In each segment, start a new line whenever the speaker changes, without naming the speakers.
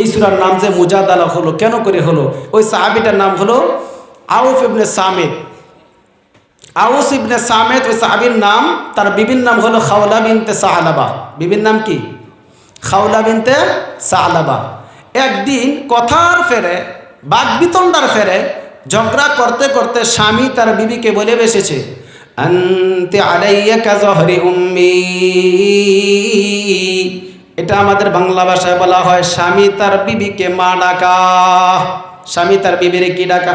এই সুরার নাম যে মুজাদালা হলো, কেন করে হলো? ওই সাহাবিটার নাম হলো আউফ ইবনে সামেদ। আউস ইবনে সামেদ, ওই সাহাবির নাম, তার বিভিন্ন নাম হলো খাওলা বিনতে সাহালাবা বিভিন্ন নাম কি? খাওলা বিনতে সাহালাবা একদিন কথার ফেরে, বাগবিতণ্ডার ফেরে, ঝগড়া করতে করতে স্বামী তার বিবিকে বলে বেসেছে, আন্তে আলাইয়া কাজহরি উম্মি। এটা আমাদের বাংলা ভাষায় বলা হয়, স্বামী তার বিবিকে মা ডাকা। স্বামী তার বিবিরে কি ডাকা?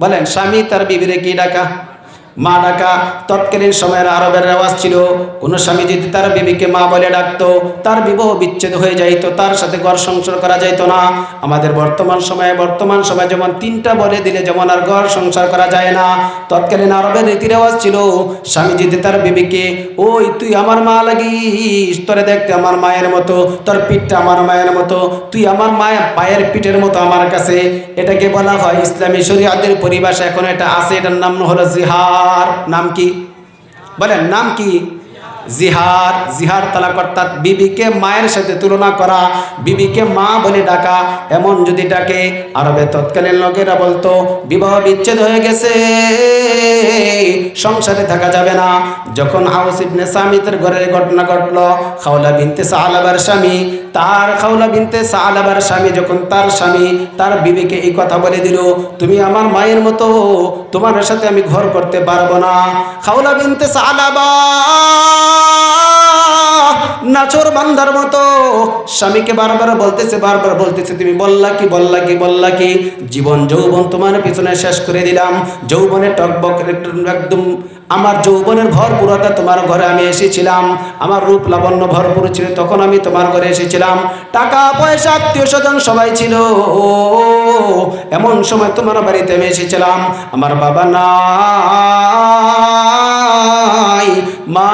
বলেন, স্বামী তার বিবিরে কি ডাকা? মা ডাকা তৎকালীন সময়ের আরবের রেওয়াজ ছিল। কোনো স্বামী যদি তার বিবিকে মা বলে ডাকতো, তার বিবাহ বিচ্ছেদ হয়ে যাইতো, তার সাথে ঘর সংসার করা যাইতো না। আমাদের বর্তমান সময়ে বর্তমান সময়ে যেমন তিনটা বলে দিলে যেমন আর ঘর সংসার করা যায় না। তৎকালীন আরবের রীতি রেওয়াজ ছিল স্বামী যদি তার বিবিকে, ওই তুই আমার মা লাগিস, তোরে দেখতে আমার মায়ের মতো, তোর পিঠটা আমার মায়ের মতো, তুই আমার মায়ের পায়ের পিঠের মতো আমার কাছে। এটাকে বলা হয় ইসলামী শরীয়তের পরিভাষা, এখন এটা আছে, এটার নাম হলো জিহার নাম কি? বলেন, নাম কি? জিহার জিহার তালাক অর্থাৎ বিবিকে মায়ের সাথে তুলনা করা, বিবিকে মা বলে ডাকা, এমন যদি ডাকে, আরবে তৎকালীন লোকেরা বলতো, বিবাহ বিচ্ছেদ হয়ে গেছে। সংসারে থাকা যাবে না। যখন আউস ইবনে সামিতের ঘরের ঘটনা ঘটল, খাওলা বিনতে সাহালাবার স্বামী, তার খাওলা বিনতে সাহালাবার স্বামী, যখন তার স্বামী তার বিবেকে এই কথা বলে দিল, তুমি আমার মায়ের মতো, তোমার সাথে আমি ঘর করতে পারব না। খাওলা বিনতে সাহালাবা নাচর বান্দার মতো। স্বামীকে বারবার বলতেছে বারবার বলতেছে, তুমি বললা কি বললা কি বললা কি? জীবন, যৌবন তোমার পিছনে শেষ করে দিলাম। যৌবনের টকবক একদম আমার যৌবনের ভরপুরতা তোমার ঘরে আমি এসেছিলাম। আমার রূপ লাবণ্য ভরপুর ছিল, তখন আমি তোমার ঘরে এসেছিলাম। টাকা, পয়সা, আত্মীয় স্বজন সবাই ছিল। এমন সময় তোমার বাড়িতে আমি এসেছিলাম। আমার বাবা নাই। মা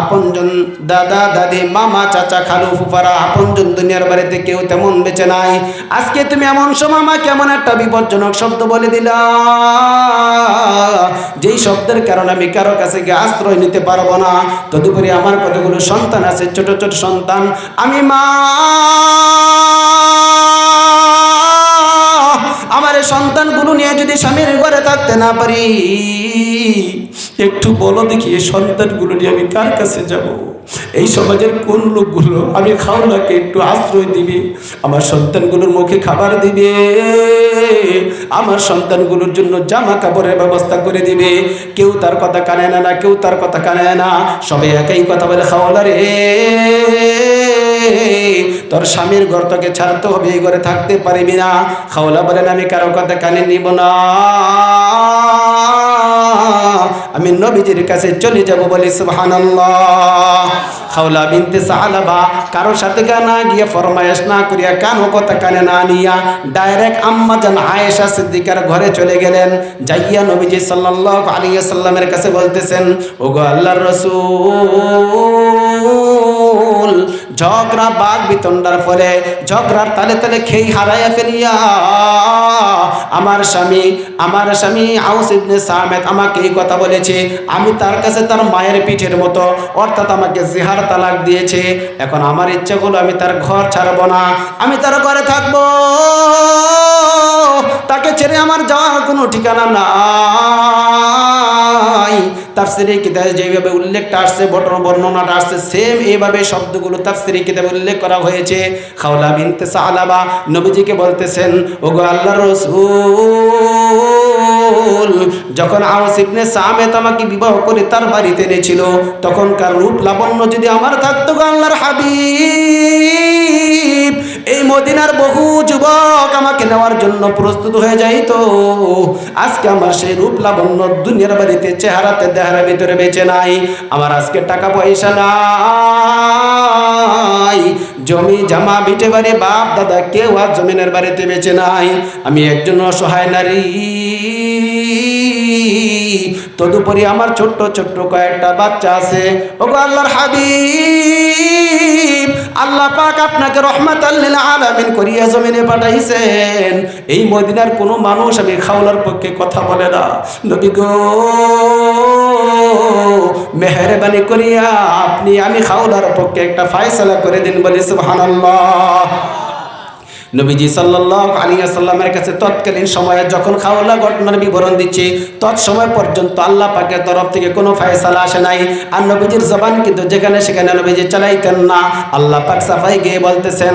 আপনজন দাদা, দাদি, মামা, চাচা, খালু, ফুফারা আপনজন দুনিয়ার বাড়িতে কেউ তেমন বেঁচে নাই। আজকে তুমি এমন সময় আমাকে এমন একটা বিপজ্জনক শব্দ বলে দিলা। যেই শব্দের কারণে আমি কারও কাছে গিয়ে আশ্রয় নিতে পারব না। তদুপরি আমার কতগুলো সন্তান আছে, ছোট ছোট সন্তান। আমি মা সন্তানগুলো নিয়ে যদি স্বামীর ঘরে থাকতে না পারি, একটু বলো দেখি এই সন্তানগুলো নিয়ে আমি কার কাছে যাব? এই সমাজের কোন লোকগুলো? আমি খাওয়াকে একটু আশ্রয় দিবে। আমার সন্তানগুলোর মুখে খাবার দিবে। আমার সন্তানগুলোর জন্য জামা কাপড়ের ব্যবস্থা করে দিবে। কেউ তার কথা কানে না না কেউ তার কথা কানে না। সবাই একই কথা বলে খাওয়ালা রে। তোর স্বামীর ঘর তোকে ছাড়তে হবে এই ঘরে থাকতে পারবি না। খাওলা বলেন আমি কারও কথা কানে নিব না। আমি নবীজির কাছে চলে যাব বলি সুবহানাল্লাহ। বিনতে সাহালাবা কারোর সাথে না গিয়ে ফরমায়েশ না করিয়া কানো কথা কানে না নিয়া ডাইরেক্ট আম্মা আয়েশা সিদ্দিকার ঘরে চলে গেলেন। যাইয়া নবীজি সাল্লাল্লাহু আলাইহি সাল্লামের কাছে বলতেছেন, ওগো আল্লাহর রাসূল ঝগড়া বাঘ বিতণ্ডার ফলে ঝগড়ার তালে তালে খেই হারাইয়া ফেলিয়া, আমার স্বামী আমার স্বামী আউস ইবনে সামেদ আমাকে এই কথা বলেছে, আমি তার কাছে তার মায়ের পিঠের মতো, অর্থাৎ আমাকে জিহার তালাক দিয়েছে, এখন আমার ইচ্ছা হলো আমি তার ঘর ছাড়বো না, আমি তার ঘরে থাকব। তাকে ছেড়ে আমার যাওয়ার কোনো ঠিকানা নাই। তাফসিরে কিতাবে যেভাবে উল্লেখটা আসছে বর্ণনাটা আসছে সেম এইভাবে শব্দগুলো তাফসিরে কিতাবে উল্লেখ করা হয়েছে। খাওলা বিনতে সালাবা নবীজিকে বলতেছেন, ওগো আল্লাহ রসুল, যখন আওয়াস ইবনে সামেত আমাকে বিবাহ করে তার বাড়িতে এনেছিল, তখনকার রূপ লাবণ্য যদি আমার থাকতো গো আল্লাহর হাবিব, এই মদিনার বহু যুবক আমাকে নেওয়ার জন্য প্রস্তুত হয়ে যাইতো। আজকে আমার সেই রূপ লাবণ্য দুনিয়ার বাড়িতে চেহারাতে দেহারা ভিতরে বেঁচে নাই। আমার আজকে টাকা পয়সা নাই। জমি জামা বিটে বাড়ি, বাপ, দাদা, কেউ আর জমিনের বাড়িতে বেঁচে নাই। আমি একজন অসহায় নারী। তদুপরি আমার ছোট্ট ছোট্ট কয়েকটা বাচ্চা আছে। ওগো আল্লাহর হাবিব আল্লাহ পাক আপনাকে রহমাত আল্লিল আলামিন করিয়া জমিনে পাঠাইছেন। এই মদিনার কোনো মানুষ আমি খাওলার পক্ষে কথা বলে না। নবী গো, মেহরবানি করিয়া আপনি আমি খাওলার পক্ষে একটা ফায়সালা করে দিন বলি, সুবহানাল্লাহ। নবীজি সাল্লাহ আলিয়াসাল্লামের কাছে তৎকালীন সময়ে যখন খাওয়ালা ঘটনার বিবরণ দিচ্ছে তৎসময় পর্যন্ত আল্লাহ পাকের তরফ থেকে কোনো ফয়সালা আসে নাই। আর নবীজির জবান কিন্তু যেখানে সেখানে নবীজি চালাইতেন না। আল্লাহ পাক সাফাই গিয়ে বলতেছেন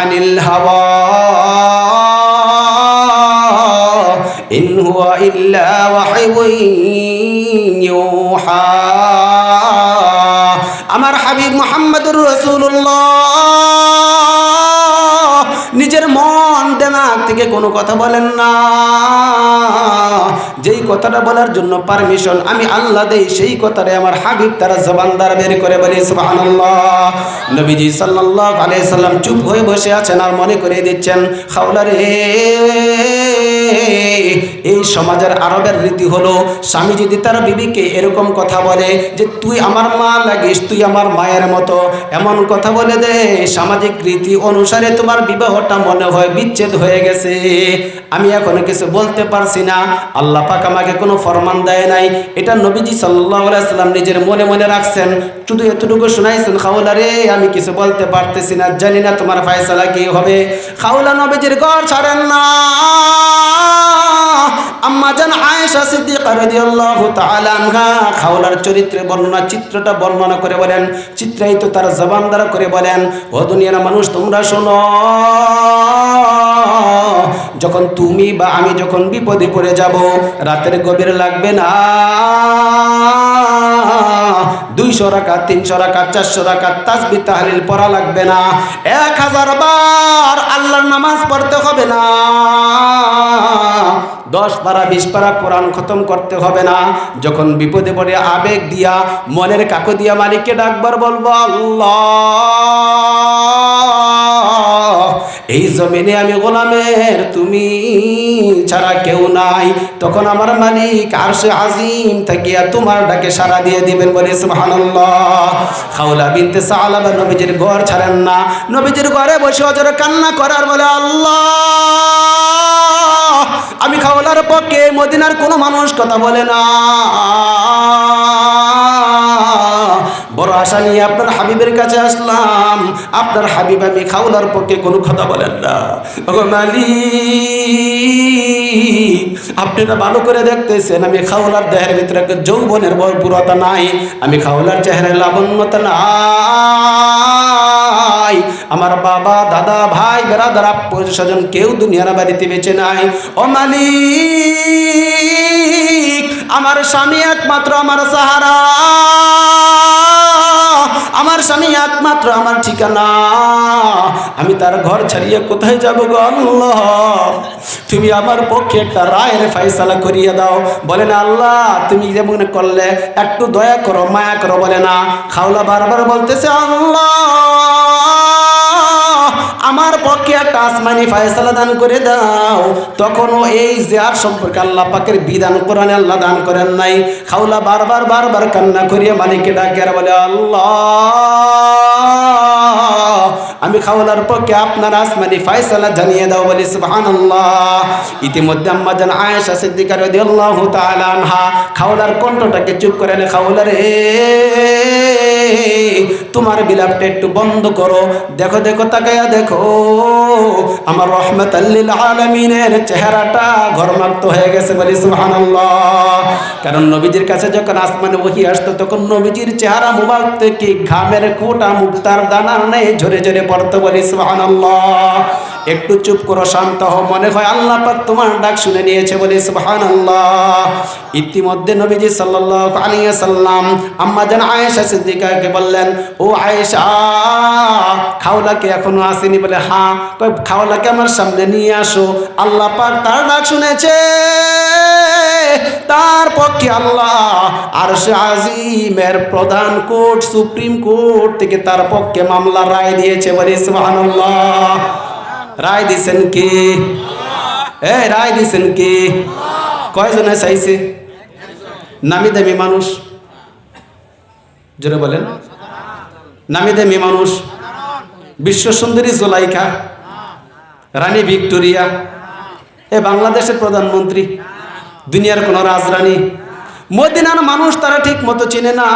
আনিল হাওয়া, ইন হুয়া ইল্লা ওয়াহিয়ুন ইউহা। আমার হাবিব মুহাম্মদুর রসুল্লাহ নিজের মন দেমাগ থেকে কোনো কথা বলেন না। যেই কথাটা বলার জন্য পারমিশন আমি আল্লাহ দেই, সেই কথাটা আমার হাবিব তারা জবানদার বের করে বলি নবীজি সাল্লাল্লাহু আলাইহি সাল্লাম চুপ হয়ে বসে আছেন আর মনে করে দিচ্ছেন, খাওলা রে এই সমাজের আরবের রীতি হলো, স্বামী যদি তার বিবিকে এরকম কথা বলে যে, তুই আমার মা লাগিস, তুই আমার মায়ের মতো। এমন কথা বলে দে সামাজিক রীতি অনুসারে তোমার বিবাহটা মনে হয় বিচ্ছেদ হয়ে গেছে। আমি এখনও কিছু বলতে পারছি না। আল্লাহ পাক আমাকে কোনো ফরমান দেয় নাই। এটা নবীজি সাল্লাম নিজের মনে মনে রাখছেন। শুধু এতটুকু শোনাইছেন, খাওলা রে, আমি কিছু বলতে পারতেছি না, জানি না তোমার ফায়সালা কি হবে। খাওলা নবীজির ঘর ছাড়েন না। আম্মা জান আয়েশা সিদ্দিকা রাদিয়াল্লাহু তাআলা আনহা খাওলার চরিত্রে বর্ণনা, চিত্রটা বর্ণনা করে বলেন, চিত্রায়িত তার জবান দ্বারা করে বলেন, ও দুনিয়ার মানুষ, তোমরা শোনো। যখন তুমি বা আমি যখন বিপদে পড়ে যাব, রাতের গভীর লাগবে না। দুইশো রাখা তিনশো রাখা চারশো রাখা তাসবি তাহলিল পড়া লাগবে না। এক হাজার বার আল্লাহর নামাজ পড়তে হবে না। দশ পারা, বিশ পারা কোরআন খতম করতে হবে না। যখন বিপদে পড়ে আবেগ দিয়া, মনের কাকু দিয়া মালিককে ডাকবার বলব, আল্লাহ। এই জমিনে আমি গোলামের তুমি ছাড়া কেউ নাই। তখন আমার মালিক আর সে আজিম থাকিয়া তোমার ডাকে সারা দিয়ে দিবেন, বলে খাওলা নবীজির ঘর ছাড়েন না। নবীজির ঘরে বসে অজরে কান্না করার বলে, আল্লাহ! আমি খাওয়ালার পক্ষে মদিনার কোনো মানুষ কথা বলে না। বড় আশা নিয়ে আপনার হাবিবের কাছে আসলাম। আপনার হাবিব আমি খাওলার পক্ষে কোনো কথা বলেন না। মালিক আপনারা ভালো করে দেখতেছেন, আমি খাওলার দেহের ভিতরে যৌবনের ভরপুরতা নাই। আমি খাওলার চেহারায় লাবণ্যতা নাই। আমার বাবা, দাদা, ভাই বেড়াদার আত্মীয় স্বজন কেউ দুনিয়ার বাড়িতে বেঁচে নাই। ও মালিক, আমার স্বামী একমাত্র আমার সাহারা। আমার স্বামী একমাত্র আমার ঠিকানা। আমি তার ঘর ছাড়িয়ে কোথায় যাব গো আল্লাহ? তুমি আমার পক্ষে একটা রায়ের ফাইসালা করিয়ে দাও। বলে, না আল্লাহ, তুমি যেমন করলে, একটু দয়া করো, মায়া করো, বলে না। খাওলা বারবার বলতেছে, আল্লাহ আমার পক্ষে একটা আসমানি ফায়সালা দান করে দাও। তখনও এই জেয়ার সম্পর্কে আল্লাহ পাকের বিধান কোরআনে আল্লাহ দান করেন নাই। খাওলা বারবার বারবার কান্না করিয়ে মালিককে ডাকে আর বলে, আল্লাহ, আমি খাওয়ালার পক্ষে আপনার আসমানি ফায়সালা জানিয়ে দাও বলে, সুবহানাল্লাহ। ইতিমধ্যে আম্মা জান আয়েশা সিদ্দিকা রাদিয়াল্লাহু তাআলা আনহা খাওয়ালার কণ্ঠটাকে চুপ করে নে খাওয়ালা রে তোমার বিলাপটা একটু বন্ধ করো। দেখো দেখো, তাকায়া দেখো। আমার রহমত আল্লিল আলমিনের চেহারাটা ঘরমাক্ত হয়ে গেছে বলি সুবহানাল্লাহ। কারণ নবীজির কাছে যখন আসমানে ওহি আসতো, তখন নবীজির চেহারা মুবারক থেকে ঘামের কোটা মুক্তার দানার নেই, ঝরে ঝরে পড়তো বলি সুবহানাল্লাহ। একটু চুপ করো, শান্ত হও। মনে হয় আল্লাহ পাক তোমার ডাক শুনে নিয়েছে বলে, সুবহানাল্লাহ। ইতিমধ্যে নবীজি সাল্লাল্লাহু আলাইহি সাল্লাম আম্মা জান আয়েশা সিদ্দিকাকে বললেন, ও আয়েশা খাওলাকে এখনও আসেনি? বলে হ্যাঁ। খাওলাকে আমার সামনে নিয়ে আসো। আল্লাহ পাক তার ডাক শুনেছে। তার পক্ষে আল্লাহ আর সে আজিমের প্রধান কোর্ট, সুপ্রিম কোর্ট থেকে তার পক্ষে মামলা রায় দিয়েছে বলে, সুবহানাল্লাহ। রায় দিছেন কে? এ, রায় দিছেন কে? কয়জনে চাইছে? নামি দামি মানুষ। জোরে বলেন। নামি দামি মানুষ। বিশ্ব সুন্দরী জোলাইকা। রানী ভিক্টোরিয়া। এ, বাংলাদেশের প্রধানমন্ত্রী। দুনিয়ার কোন রাজরানী। মদিনার মানুষ তারা ঠিক মতো চিনে না।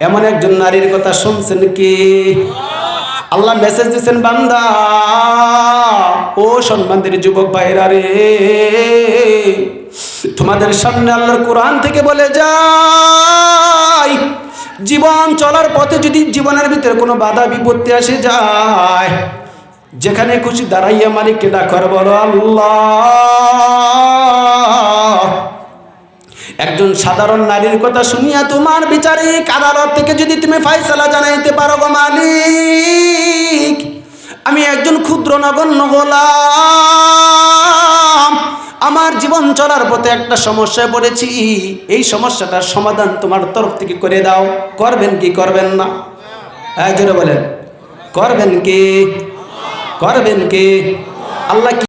এমন একজন নারীর কথা শুনছেন কি? আল্লাহ মেসেজ দিচ্ছেন বান্দা। ও সম্মানদের যুবক ভাইরা রে। তোমাদের সামনে আল্লাহর কোরআন থেকে বলে যাই। জীবন চলার পথে যদি জীবনের ভিতরে কোনো বাধা, বিপত্তি আসে যায়, যেখানে খুশি দাঁড়াইয়া মালিককে ডাকর বলো আল্লাহ। একজন সাধারণ নারীর কথা শুনিয়া তোমার বিচারিক আদালত থেকে যদি তুমি ফাইসালা জানাইতে পারো ক্ষুদ্র নগণ্য গোলাম আমার জীবন চলার পথে একটা সমস্যায় পড়েছি। এই সমস্যাটার সমাধান তোমার তরফ থেকে করে দাও। করবেন কি করবেন না? হ্যাঁ জোরে বলেন। করবেন কি? করবেন কি? আল্লাহ